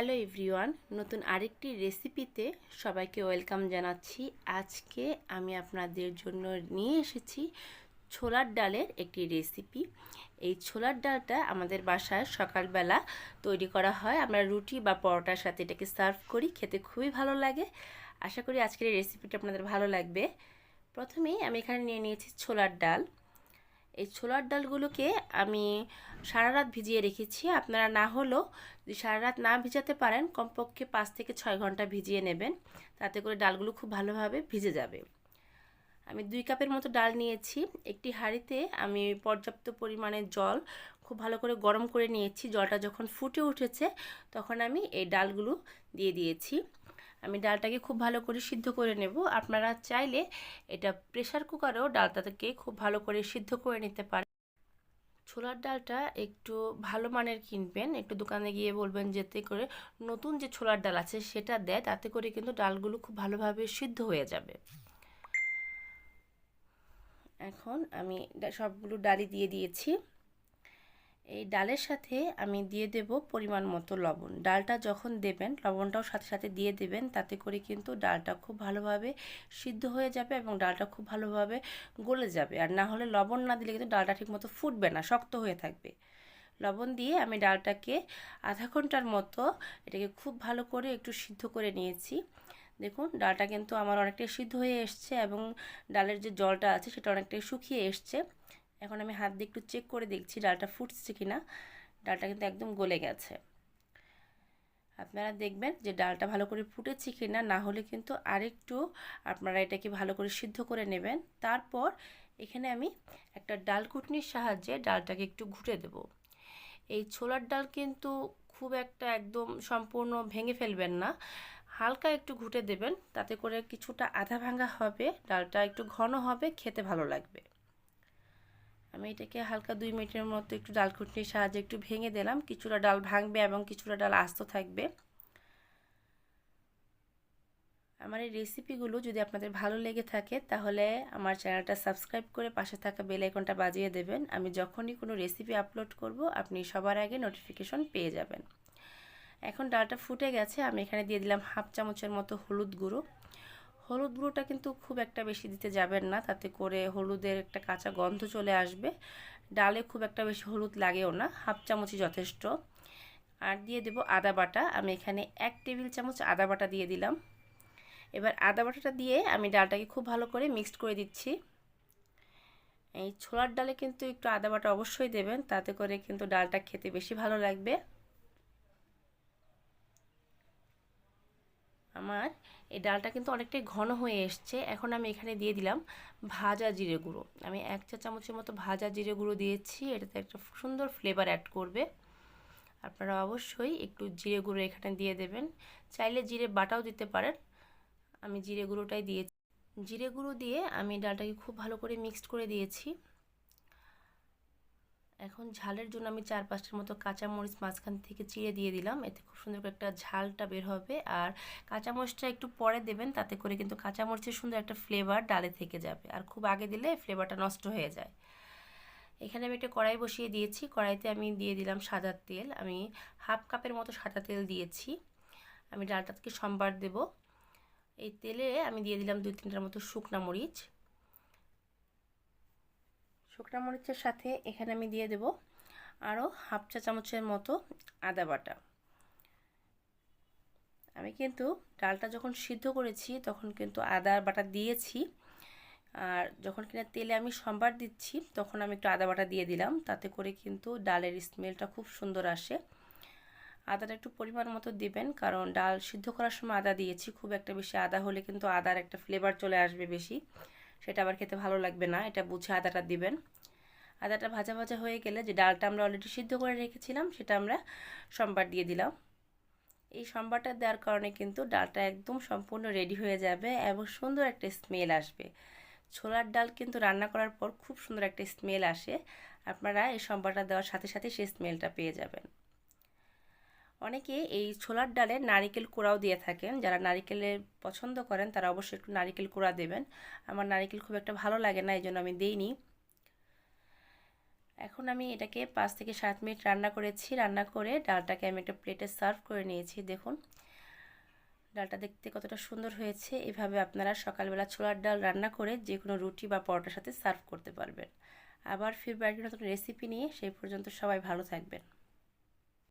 Hello everyone নতুন আরেকটি রেসিপিতে সবাইকে ওয়েলকাম জানাচ্ছি। আজকে আমি আপনাদের জন্য নিয়ে এসেছি ছোলার ডালের একটি রেসিপি এই ছোলার ডালটা আমাদের বাসায় সকালবেলা তৈরি করা হয়। আমরা রুটি বা পরোটার সাথে এটাকে সার্ভ করি, খেতে খুবই ভালো লাগে। আশা করি আজকের এই রেসিপিটা আপনাদের ভালো লাগবে। প্রথমেই আমি এখানে নিয়ে নিয়েছি ছোলার ডাল। এই ছোলার ডালগুলোকে আমি সারা রাত ভিজিয়ে রেখেছি। আপনারা না হলেও যদি সারা রাত না ভিজাতে পারেন, কমপক্ষে পাঁচ থেকে ছয় ঘণ্টা ভিজিয়ে নেবেন। তাতে করে ডালগুলো খুব ভালোভাবে ভিজে যাবে। আমি দুই কাপের মতো ডাল নিয়েছি। একটি হাঁড়িতে আমি পর্যাপ্ত পরিমাণে জল খুব ভালো করে গরম করে নিয়েছি। জলটা যখন ফুটে উঠেছে, তখন আমি এই ডালগুলো দিয়ে দিয়েছি। আমি ডালটাকে খুব ভালো করে সিদ্ধ করে নেব। আপনারা চাইলে এটা প্রেশার কুকারেও ডালটাকে খুব ভালো করে সিদ্ধ করে নিতে পারেন। ছোলার ডালটা একটু ভালো মানের কিনবেন। একটু দোকানে গিয়ে বলবেন যেতে করে নতুন যে ছোলার ডাল আছে সেটা দেয়, তাতে করে কিন্তু ডালগুলো খুব ভালোভাবে সিদ্ধ হয়ে যাবে। এখন আমি সবগুলো ডালি দিয়ে দিয়েছি। এই ডালের সাথে আমি দিয়ে দেব পরিমাণ মতো লবণ। ডালটা যখন দেবেন, লবণটাও সাথে সাথে দিয়ে দেবেন, তাতে করে কিন্তু ডালটা খুব ভালোভাবে সিদ্ধ হয়ে যাবে এবং ডালটা খুব ভালোভাবে গলে যাবে। আর না হলে লবণ না দিলে কিন্তু ডালটা ঠিকমতো ফুটবে না, শক্ত হয়ে থাকবে। লবণ দিয়ে আমি ডালটাকে আধা ঘণ্টার মতো এটাকে খুব ভালো করে একটু সিদ্ধ করে নিয়েছি। দেখুন, ডালটা কিন্তু আমার অনেকটাই সিদ্ধ হয়ে এসছে এবং ডালের যে জলটা আছে সেটা অনেকটাই শুকিয়ে এসছে। এখন আমি হাত দিয়ে একটু চেক করে দেখছি ডালটা ফুটছে কি না ডালটা কিন্তু একদম গলে গেছে। আপনারা দেখবেন যে ডালটা ভালো করে ফুটেছে কি না না হলে কিন্তু আরেকটু আপনারা এটাকে ভালো করে সিদ্ধ করে নেবেন। তারপর এখানে আমি একটা ডাল কুটনির সাহায্যে ডালটাকে একটু ঘুটে দেব। এই ছোলার ডাল কিন্তু খুব একটা একদম সম্পূর্ণ ভেঙে ফেলবেন না। হালকা একটু ঘুটে দেবেন, তাতে করে কিছুটা আধা ভাঙা হবে, ডালটা একটু ঘন হবে, খেতে ভালো লাগবে। আমি এটাকে হালকা দুই মিনিটের মতো একটু ডাল খুঁটনির সাহায্যে একটু ভেঙে দিলাম। কিছুটা ডাল ভাঙবে এবং কিছুটা ডাল আস্ত থাকবে। আমার এই রেসিপিগুলো যদি আপনাদের ভালো লেগে থাকে, তাহলে আমার চ্যানেলটা সাবস্ক্রাইব করে পাশে থাকা বেল আইকনটা বাজিয়ে দেবেন। আমি যখনই কোনো রেসিপি আপলোড করব, আপনি সবার আগে নোটিফিকেশন পেয়ে যাবেন। এখন ডালটা ফুটে গেছে, আমি এখানে দিয়ে দিলাম হাফ চামচের মতো হলুদ গুঁড়ো। হলুদ গুঁড়োটা কিন্তু খুব একটা বেশি দিতে যাবেন না, তাতে করে হলুদের একটা কাঁচা গন্ধ চলে আসবে। ডালে খুব একটা বেশি হলুদ লাগেও না, হাফ চামচই যথেষ্ট। আর দিয়ে দেব আদা বাটা, আমি এখানে এক টেবিল চামচ আদা বাটা দিয়ে দিলাম। এবার আদা বাটাটা দিয়ে আমি ডালটাকে খুব ভালো করে মিক্সড করে দিচ্ছি। এই ছোলার ডালে কিন্তু একটু আদা বাটা অবশ্যই দেবেন, তাতে করে কিন্তু ডালটা খেতে বেশি ভালো লাগবে। আমার। এই ডালটা কিন্তু অনেকটাই ঘন হয়ে এসছে। এখন আমি এখানে দিয়ে দিলাম ভাজা জিরে গুঁড়ো। আমি এক চা চামচের মতো ভাজা জিরে গুঁড়ো দিয়েছি। এটাতে একটা সুন্দর ফ্লেভার অ্যাড করবে। আপনারা অবশ্যই একটু জিরে গুঁড়ো এখানে দিয়ে দেবেন। চাইলে জিরে বাটাও দিতে পারেন। আমি জিরে গুঁড়োটাই দিয়েছি। জিরে গুঁড়ো দিয়ে আমি ডালটাকে খুব ভালো করে মিক্সড করে দিয়েছি। এখন ঝালের জন্য আমি চার পাঁচটার মতো কাঁচামরিচ মাঝখান থেকে চিড়ে দিয়ে দিলাম। এতে খুব সুন্দর করে একটা ঝালটা বের হবে। আর কাঁচামরিচটা একটু পরে দেবেন, তাতে করে কিন্তু কাঁচামরিচের সুন্দর একটা ফ্লেভার ডালে থেকে যাবে। আর খুব আগে দিলে ফ্লেভারটা নষ্ট হয়ে যায়। এখানে আমি একটা কড়াই বসিয়ে দিয়েছি। কড়াইতে আমি দিয়ে দিলাম সাদা তেল। আমি হাফ কাপের মতো সাদা তেল দিয়েছি। আমি ডালটাকে সম্বার দেব। এই তেলে আমি দিয়ে দিলাম দুই তিনটার মতো শুকনা মরিচ। শুকনা মরিচের সাথে এখানে আমি দিয়ে দেব আরও হাফ চা চামচের মতো আদা বাটা। আমি কিন্তু ডালটা যখন সিদ্ধ করেছি, তখন কিন্তু আদা বাটা দিয়েছি। আর যখন কিনা তেলে আমি সম্বার দিচ্ছি, তখন আমি একটু আদা বাটা দিয়ে দিলাম। তাতে করে কিন্তু ডালের স্মেলটা খুব সুন্দর আসে। আদাটা একটু পরিমাণ মতো দিবেন, কারণ ডাল সিদ্ধ করার সময় আদা দিয়েছি। খুব একটা বেশি আদা হলে কিন্তু আদার একটা ফ্লেভার চলে আসবে বেশি। সেটা আবার খেতে ভালো লাগবে না। এটা বুঝে আদাটা দিবেন। আদাটা ভাজা ভাজা হয়ে গেলে যে ডালটা আমরা অলরেডি সিদ্ধ করে রেখেছিলাম, সেটা আমরা সম্বার দিয়ে দিলাম। এই সম্বারটা দেওয়ার কারণে কিন্তু ডালটা একদম সম্পূর্ণ রেডি হয়ে যাবে এবং সুন্দর একটা স্মেল আসবে। ছোলার ডাল কিন্তু রান্না করার পর খুব সুন্দর একটা স্মেল আসে। আপনারা এই সম্বারটা দেওয়ার সাথে সাথে সেই স্মেলটা পেয়ে যাবেন। অনেকে এই ছোলার ডালে নারিকেল কোড়াও দিয়ে থাকেন। যারা নারিকেলের পছন্দ করেন, তারা অবশ্যই একটু নারিকেল কোড়া দেবেন। আমার নারিকেল খুব একটা ভালো লাগে না এই জন্য আমি দিইনি। এখন আমি এটাকে পাঁচ থেকে সাত মিনিট রান্না করেছি। রান্না করে ডালটাকে আমি একটা প্লেটে সার্ভ করে নিয়েছি, দেখুন। ডালটা দেখতে কতটা সুন্দর হয়েছে। এভাবে আপনারা সকালবেলা ছোলার ডাল রান্না করে যে কোনো রুটি বা পরোটার সাথে সার্ভ করতে পারবেন। আবার ফিরবার নতুন রেসিপি নিয়ে সেই পর্যন্ত সবাই ভালো থাকবেন।